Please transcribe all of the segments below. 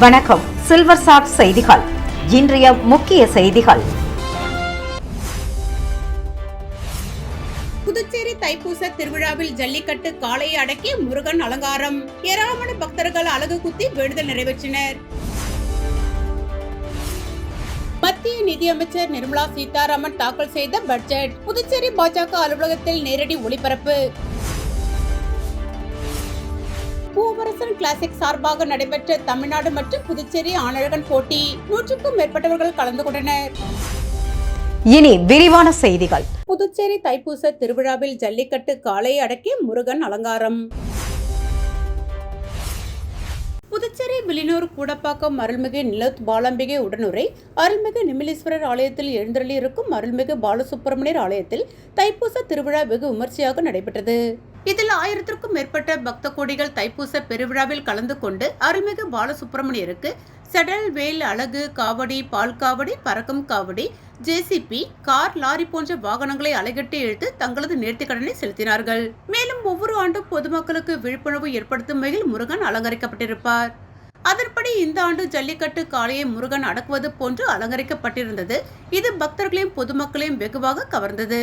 வணக்கம். Silver chat செய்திகள். இன்றைய முக்கிய செய்திகள். புதுச்சேரி தைப்பூச திருவிழாவில் ஜல்லிக்கட்டு காளையை அடக்கி முருகன் அலங்காரம். ஏராளமான பக்தர்கள் அழகு குத்தி வேண்டுதல் நிறைவேற்றினர். மத்திய நிதியமைச்சர் நிர்மலா சீதாராமன் தாக்கல் செய்த பட்ஜெட். புதுச்சேரி பாஜக அலுவலகத்தில் நேரடி ஒளிபரப்பு. பூவரசன் கிளாசிக் சார்பாக நடைபெற்ற தமிழ்நாடு மற்றும் புதுச்சேரி ஆணழகன் போட்டி நூற்றுக்கும் மேற்பட்டவர்கள் கலந்து கொண்டனர். இனி விரிவான செய்திகள். புதுச்சேரி தைப்பூச திருவிழாவில் ஜல்லிக்கட்டு காளையை அடக்கிய முருகன் அலங்காரம். புதுச்சேரி வில்லியனூர் கூடப்பாக்கம் அருள்மிகு நிலத் பாலாம்பிகை உடனுரை அருள்மிகு நிமிலீஸ்வரர் ஆலயத்தில் எழுந்தருளி இருக்கும் அருள்மிகு பாலசுப்பிரமணியர் ஆலயத்தில் தைப்பூச திருவிழா வெகு விமர்சையாக நடைபெற்றது. இதில் ஆயிரத்திற்கும் மேற்பட்ட பக்த கோடிகள் தைப்பூச பெருவிழாவில் கலந்து கொண்டு அருள்மிகு பாலசுப்பிரமணியருக்கு செடல் வேல் அழகு காவடி பால் காவடி பறக்கும் காவடி ஜேசிபி கார் லாரி போன்ற வாகனங்களை அலைகட்டி இழுத்து தங்களது நேர்த்திக்கடனை செலுத்தினார்கள். மேலும் ஒவ்வொரு ஆண்டும் பொதுமக்களுக்கு விழிப்புணர்வு ஏற்படுத்தும் வகையில் முருகன் அலங்கரிக்கப்பட்டிருப்பார். அதன்படி இந்த ஆண்டு ஜல்லிக்கட்டு காளையை முருகன் அடக்குவது போன்று அலங்கரிக்கப்பட்டிருந்தது. இது பக்தர்களையும் பொதுமக்களையும் வெகுவாக கவர்ந்தது.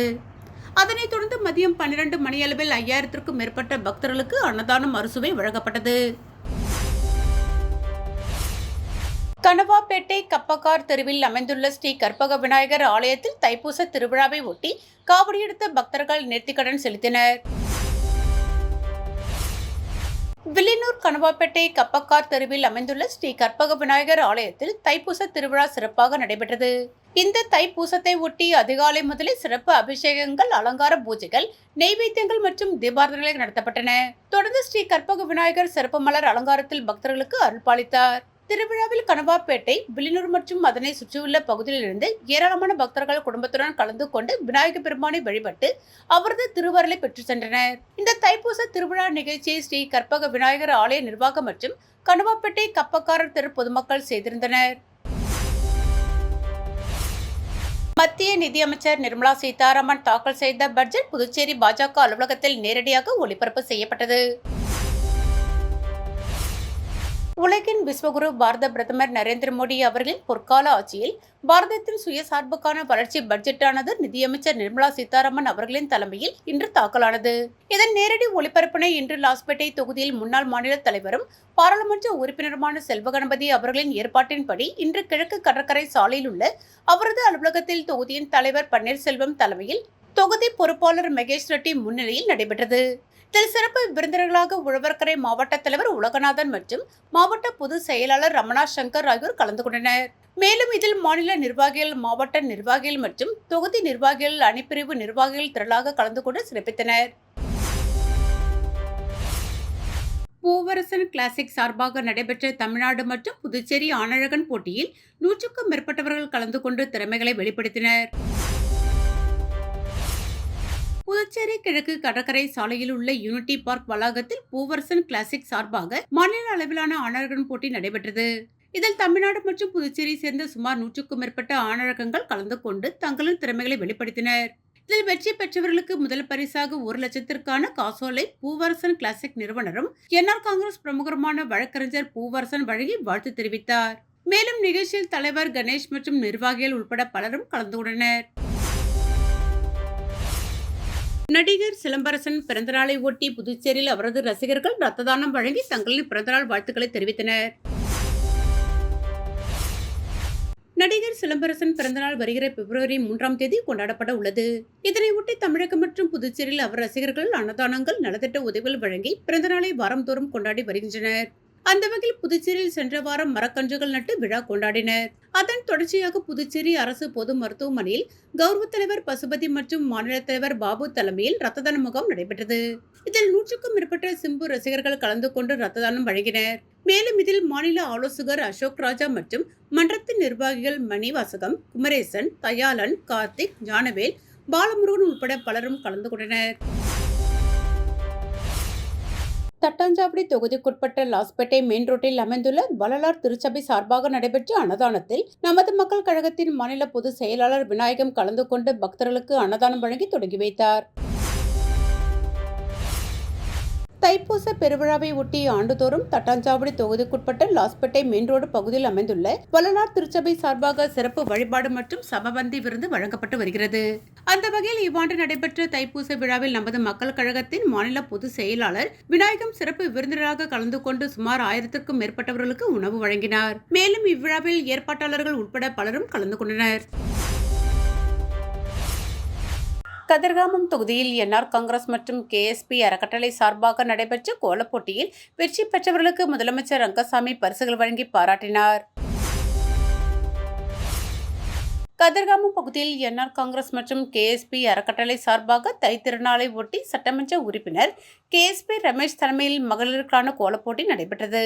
அதனைத் தொடர்ந்து மதியம் பன்னிரண்டு மணியளவில் ஐயாயிரத்திற்கும் மேற்பட்ட பக்தர்களுக்கு அன்னதானம் அறுசுவை வழங்கப்பட்டது. கனவாப்பேட்டை கப்பக்கார் தெருவில் அமைந்துள்ள ஸ்ரீ கற்பக விநாயகர் ஆலயத்தில் தைப்பூச திருவிழாவை ஒட்டி காவடியெடுத்த பக்தர்கள் நேர்த்திக்கடன் செலுத்தினர். வில்லியனூர் கனவாப்பேட்டை கப்பக்கார் தெருவில் அமைந்துள்ள ஸ்ரீ கற்பக விநாயகர் ஆலயத்தில் தைப்பூச திருவிழா சிறப்பாக நடைபெற்றது. இந்த தைப்பூசத்தை ஒட்டி அதிகாலை முதலே சிறப்பு அபிஷேகங்கள் அலங்கார பூஜைகள் நெய்வேத்தியங்கள் மற்றும் தீபாரதனைகள் நடத்தப்பட்டன. தொடர்ந்து ஸ்ரீ கற்பக விநாயகர் சிறப்பு மலர் அலங்காரத்தில் பக்தர்களுக்கு அருள்பாலித்தார் திருவிழாவில் கனவாப்பேட்டை வில்லியனூர் மற்றும் அதனை சுற்றியுள்ள பகுதியிலிருந்து ஏராளமான பக்தர்கள் குடும்பத்துடன் கலந்து கொண்டு விநாயகர் பெருமானை வழிபட்டு அவரது திருவருளை பெற்று சென்றனர். இந்த தைப்பூச திருவிழா நிகழ்ச்சியை ஸ்ரீ கற்பக விநாயகர் ஆலய நிர்வாகம் மற்றும் கனவாப்பேட்டை கப்பக்காரர் தெரு பொதுமக்கள் செய்திருந்தனர். மத்திய நிதியமைச்சர் நிர்மலா சீதாராமன் தாக்கல் செய்த பட்ஜெட் புதுச்சேரி பாஜக அலுவலகத்தில் நேரடியாக ஒளிபரப்பு செய்யப்பட்டது. உலகின் விஸ்வகுரு பாரத பிரதமர் நரேந்திர மோடி அவர்களின் பொற்கால ஆட்சியில் பாரதத்தின் சுயசார்புக்கான வளர்ச்சி பட்ஜெட்டானது நிதியமைச்சர் நிர்மலா சீதாராமன் அவர்களின் தலைமையில் இன்று தாக்கலானது. இதன் நேரடி ஒளிபரப்பினை இன்று லாஸ்பேட்டை தொகுதியில் முன்னாள் மாநில தலைவரும் பாராளுமன்ற உறுப்பினருமான செல்வகணபதி அவர்களின் ஏற்பாட்டின்படி இன்று கிழக்கு கடற்கரை சாலையில் உள்ள அவரது அலுவலகத்தில் தொகுதியின் தலைவர் பன்னீர்செல்வம் தலைமையில் தொகுதி பொறுப்பாளர் மகேஷ் ரெட்டி முன்னிலையில் நடைபெற்றது. இதில் சிறப்பு விருந்தினர்களாக உழவர்கரை மாவட்ட தலைவர் உலகநாதன் மற்றும் மாவட்ட பொதுச் செயலாளர் ரமணா சங்கர் ஆகியோர் கலந்து கொண்டனர். மேலும் இதில் மாநில நிர்வாகிகள் மாவட்ட நிர்வாகிகள் மற்றும் தொகுதி நிர்வாகிகள் அணிப்பிரிவு நிர்வாகிகள் திரளாக கலந்து கொண்டு சிறப்பித்தனர். பூவரசன் கிளாசிக் சார்பாக நடைபெற்ற தமிழ்நாடு மற்றும் புதுச்சேரி ஆனழகன் போட்டியில் நூற்றுக்கும் மேற்பட்டவர்கள் கலந்து கொண்டு திறமைகளை வெளிப்படுத்தினர். மதுரை கிழக்கு கடற்கரை சாலையில் உள்ள யூனிட்டி பார்க் வளாகத்தில் பூவரசன் கிளாசிக் சார்பாக மாநில அளவிலான ஆணழகன் போட்டி நடைபெற்றது. இதில் தமிழ்நாடு மற்றும் புதுச்சேரியை சேர்ந்த சுமார் நூற்றுக்கும் மேற்பட்ட ஆணழகங்கள் கலந்து கொண்டு தங்களின் திறமைகளை வெளிப்படுத்தினர். இதில் வெற்றி பெற்றவர்களுக்கு முதல் பரிசாக ஒரு லட்சத்திற்கான காசோலை பூவரசன் கிளாசிக் நிறுவனரும் என்ஆர் காங்கிரஸ் பிரமுகருமான வழக்கறிஞர் பூவரசன் வழங்கி வாழ்த்து தெரிவித்தார். மேலும் நிகழ்ச்சியில் தலைவர் கணேஷ் மற்றும் நிர்வாகிகள் உட்பட பலரும் கலந்து கொண்டனர். நடிகர் சிலம்பரசன் பிறந்தநாளை ஒட்டி புதுச்சேரியில் அவரது ரசிகர்கள் ரத்த தானம் வழங்கி தங்களின் பிறந்தநாள் வாழ்த்துக்களை தெரிவித்தனர். நடிகர் சிலம்பரசன் பிறந்தநாள் வருகிற பிப்ரவரி மூன்றாம் தேதி கொண்டாடப்பட உள்ளது. இதனையொட்டி தமிழகம் மற்றும் புதுச்சேரியில் அவர் ரசிகர்கள் அன்னதானங்கள் நலத்திட்ட உதவிகள் வழங்கி பிறந்தநாளை வாரந்தோறும் கொண்டாடி வருகின்றனர். அந்த வகையில் புதுச்சேரியில் சென்ற வாரம் மரக்கன்றுகள் நட்டு விழா கொண்டாடினர். அதன் தொடர்ச்சியாக புதுச்சேரி அரசு பொது மருத்துவமனையில் கௌரவ தலைவர் பசுபதி மற்றும் மாநில தலைவர் பாபு தலைமையில் ரத்த தான முகாம் நடைபெற்றது. இதில் நூற்றுக்கும் மேற்பட்ட சிம்பு ரசிகர்கள் கலந்து கொண்டு ரத்த தானம் வழங்கினர். மேலும் இதில் மாநில ஆலோசகர் அசோக் ராஜா மற்றும் மன்றத்தின் நிர்வாகிகள் மணிவாசகம் குமரேசன் தயாளன் கார்த்திக் ஞானவேல் பாலமுருகன் உட்பட பலரும் கலந்து கொண்டனர். தட்டாஞ்சாவடி தொகுதிக்குட்பட்ட லாஸ்பேட்டை மெயின் ரோட்டில் அமைந்துள்ள வள்ளலார் திருச்சபை சார்பாக நடைபெற்ற அன்னதானத்தில் நமது மக்கள் கழகத்தின் மாநில பொதுச் செயலாளர் விநாயகம் கலந்து கொண்டு பக்தர்களுக்கு அன்னதானம் வழங்கி தொடங்கி வைத்தார். தைப்பூச பெருவிழாவை ஒட்டி ஆண்டுதோறும் தட்டாஞ்சாவடி தொகுதிக்குட்பட்ட லாஸ்பேட்டை மெயின் ரோடு பகுதியில் அமைந்துள்ள வள்ளலார் திருச்சபை சார்பாக சிறப்பு வழிபாடு மற்றும் சமபந்தி விருந்து வழங்கப்பட்டு வருகிறது. அந்த வகையில் இவ்வாண்டு நடைபெற்ற தைப்பூச விழாவில் நமது மக்கள் கழகத்தின் மாநில பொதுச் செயலாளர் விநாயகம் சிறப்பு விருந்தினராக கலந்து கொண்டு சுமார் ஆயிரத்திற்கும் மேற்பட்டவர்களுக்கு உணவு வழங்கினார். மேலும் இவ்விழாவில் ஏற்பாட்டாளர்கள் உட்பட பலரும் கலந்து கொண்டனர். கதிர்காமம் தொகுதியில் என்ஆர் காங்கிரஸ் மற்றும் கேஎஸ்பி அறக்கட்டளை சார்பாக நடைபெற்ற கோலப் போட்டியில் வெற்றி பெற்றவர்களுக்கு முதலமைச்சர் ரங்கசாமி பரிசுகள் வழங்கி பாராட்டினார். கதிர்காமம் பகுதியில் என்ஆர் காங்கிரஸ் மற்றும் கேஎஸ்பி அறக்கட்டளை சார்பாக தைத்திருநாளை ஒட்டி சட்டமன்ற உறுப்பினர் கேஎஸ்பி ரமேஷ் தலைமையில் மகளிருக்கான கோலப் போட்டி நடைபெற்றது.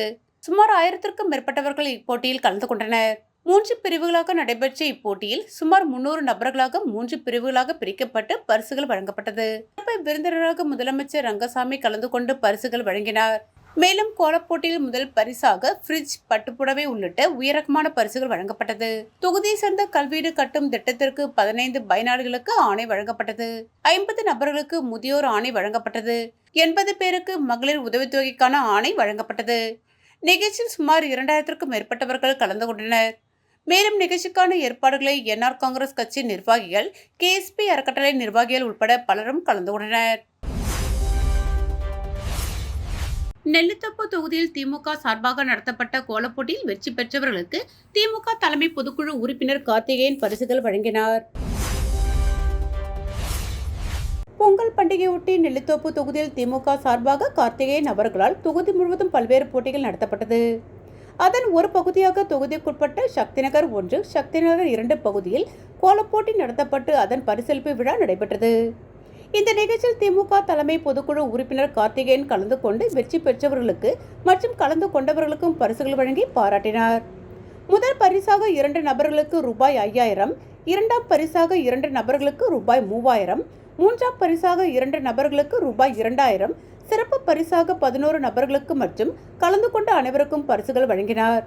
சுமார் ஆயிரத்திற்கும் மேற்பட்டவர்கள் இப்போட்டியில் கலந்து கொண்டனர். மூன்று பிரிவுகளாக நடைபெற்ற இப்போட்டியில் சுமார் முன்னூறு நபர்களாக மூன்று பிரிவுகளாக பிரிக்கப்பட்டு பரிசுகள் வழங்கப்பட்டது. சிறப்பு விருந்தினராக முதலமைச்சர் ரங்கசாமி கலந்து கொண்டு பரிசுகள் வழங்கினார். மேலும் கோலப்போட்டியில் முதல் பரிசாக ஃப்ரிட்ஜ் பட்டுப்புடவை உள்ளிட்ட உயரகமான பரிசுகள் வழங்கப்பட்டது. தொகுதியை சேர்ந்த கல்வீடு கட்டும் திட்டத்திற்கு பதினைந்து பயனாளிகளுக்கு ஆணை வழங்கப்பட்டது. ஐம்பது நபர்களுக்கு முதியோர் ஆணை வழங்கப்பட்டது. எண்பது பேருக்கு மகளிர் உதவித்தொகைக்கான ஆணை வழங்கப்பட்டது. நிகழ்ச்சியில் சுமார் இரண்டாயிரத்திற்கும் மேற்பட்டவர்கள் கலந்து கொண்டனர். மேலும் நிகழ்ச்சிக்கான ஏற்பாடுகளை என்ஆர் காங்கிரஸ் கட்சி நிர்வாகிகள் கேஎஸ்பி அறக்கட்டளை நிர்வாகிகள் உட்பட பலரும் கலந்து கொண்டனர். நெல்லித்தோப்பு தொகுதியில் திமுக சார்பாக நடத்தப்பட்ட கோலப்போட்டியில் வெற்றி பெற்றவர்களுக்கு திமுக தலைமை பொதுக்குழு உறுப்பினர் கார்த்திகேயன் பரிசுகள் வழங்கினார். பொங்கல் பண்டிகையொட்டி நெல்லித்தோப்பு தொகுதியில் திமுக சார்பாக கார்த்திகேயன் அவர்களால் தொகுதி முழுவதும் பல்வேறு போட்டிகள் நடத்தப்பட்டது. அதன் ஒரு பகுதியாக தொகுதிக்குட்பட்ட சக்திநகர் ஒன்று சக்தி நகர் இரண்டு பகுதியில் கோலப்போட்டி நடத்தப்பட்டு அதன் பரிசளிப்பு விழா நடைபெற்றது. இந்த நிகழ்ச்சியில் திமுக தலைமை பொதுக்குழு உறுப்பினர் கார்த்திகேயன் கலந்து கொண்டு வெற்றி பெற்றவர்களுக்கு மற்றும் கலந்து கொண்டவர்களுக்கும் பரிசுகள் வழங்கி பாராட்டினார். முதல் பரிசாக இரண்டு நபர்களுக்கு ரூபாய் ஐயாயிரம் இரண்டாம் பரிசாக இரண்டு நபர்களுக்கு ரூபாய் மூவாயிரம் மூன்றாம் பரிசாக இரண்டு நபர்களுக்கு ரூபாய் இரண்டாயிரம் சிறப்பு பரிசாக பதினோரு நபர்களுக்கு மற்றும் கலந்து கொண்ட அனைவருக்கும் பரிசுகள் வழங்கினார்.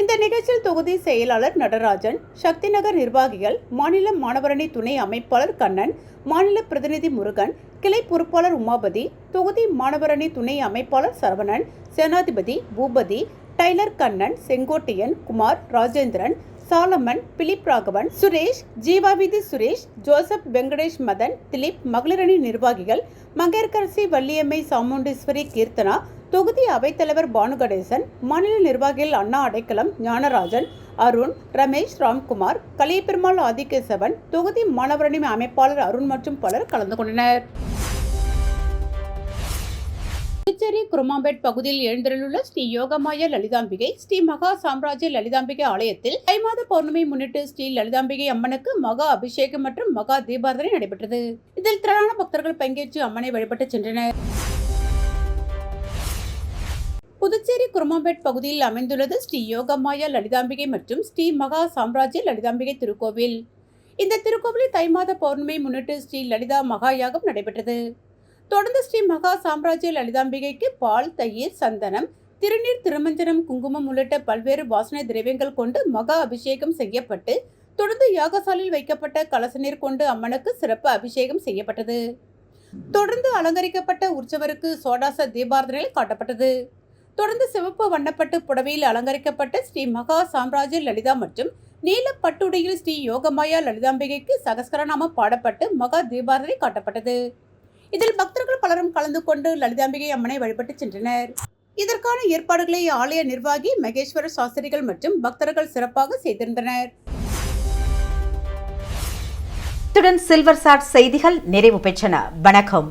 இந்த நிகழ்ச்சியில் தொகுதி செயலாளர் நடராஜன் சக்தி நகர் நிர்வாகிகள் மாநில மாணவரணி துணை அமைப்பாளர் கண்ணன் மாநில பிரதிநிதி முருகன் கிளை பொறுப்பாளர் உமாபதி தொகுதி மாணவரணி துணை அமைப்பாளர் Saravanan Senathipathi Boopathi tailor Kannan Sengottaiyan Kumar Rajendran Solomon Philip Raghavan Suresh ஜீவாவிதி Suresh Joseph Venkatesh Madan Dileep மகளிரணி நிர்வாகிகள் மங்கையர்கரசி வள்ளியம்மை சாமுண்டீஸ்வரி கீர்த்தனா தொகுதி அவைத்தலைவர் பானுகணேசன் மாநில நிர்வாகிகள் அண்ணா அடைக்கலம் ஞானராஜன் அருண் ரமேஷ் ராம்குமார் கலியபெருமாள் ஆதிகேசவன் தொகுதி மாணவரணி அமைப்பாளர் அருண் மற்றும் பலர் கலந்து கொண்டனர். புதுச்சேரி குருமாம்பேட் பகுதியில் எழுந்தருளுள்ள ஸ்ரீ யோகமாய லலிதாம்பிகை ஸ்ரீ மகா சாம்ராஜ்ய லலிதாம்பிகை ஆலயத்தில் தை மாத பௌர்ணமி முன்னிட்டு ஸ்ரீ லலிதாம்பிகை அம்மனுக்கு மகா அபிஷேகம் மற்றும் மகா தீபாரதனை நடைபெற்றது. இதில் திரளான பக்தர்கள் பங்கேற்று அம்மனை வழிபட்டு சென்றனர். புதுச்சேரி குருமாம்பேட் பகுதியில் அமைந்துள்ளது ஸ்ரீ யோகமாயா லலிதாம்பிகை மற்றும் ஸ்ரீ மகா சாம்ராஜ்ய லலிதாம்பிகை திருக்கோவில். இந்த திருக்கோவிலில் தை மாத பௌர்ணமி முன்னிட்டு ஸ்ரீ லலிதா மகா யாகம் நடைபெற்றது. தொடர்ந்து ஸ்ரீ மகா சாம்ராஜ்ய லலிதாம்பிகைக்கு பால் தயிர் சந்தனம் திருநீர் திருமஞ்சனம் குங்குமம் உள்ளிட்ட பல்வேறு வாசனை திரவியங்கள் கொண்டு மகா அபிஷேகம் செய்யப்பட்டு தொடர்ந்து யாகசாலையில் வைக்கப்பட்ட கலசநீர் கொண்டு அம்மனுக்கு சிறப்பு அபிஷேகம் செய்யப்பட்டது. தொடர்ந்து அலங்கரிக்கப்பட்ட உற்சவருக்கு சோடாச தீபாரதனையில் காட்டப்பட்டது. தொடர்ந்து சிவப்பு வண்ணப்பட்டு புடவையில் அலங்கரிக்கப்பட்ட ஸ்ரீ மகா சாம்ராஜ்ய லலிதா மற்றும் நீல பட்டுடையில் ஸ்ரீ யோகமாயா லலிதாம்பிகைக்கு சகஸ்கரநாமம் பாடப்பட்டு மகா தீபாரதனை காட்டப்பட்டது. இதில் பக்தர்கள் பலரும் கலந்து கொண்டு லலிதாம்பிகை அம்மனை வழிபட்டு சென்றனர். இதற்கான ஏற்பாடுகளை ஆலய நிர்வாகி மகேஸ்வர சாஸ்திரிகள் மற்றும் பக்தர்கள் சிறப்பாக செய்திருந்தனர். இத்துடன் சில்வர் சாட் செய்திகள் நிறைவு பெற்றன. வணக்கம்.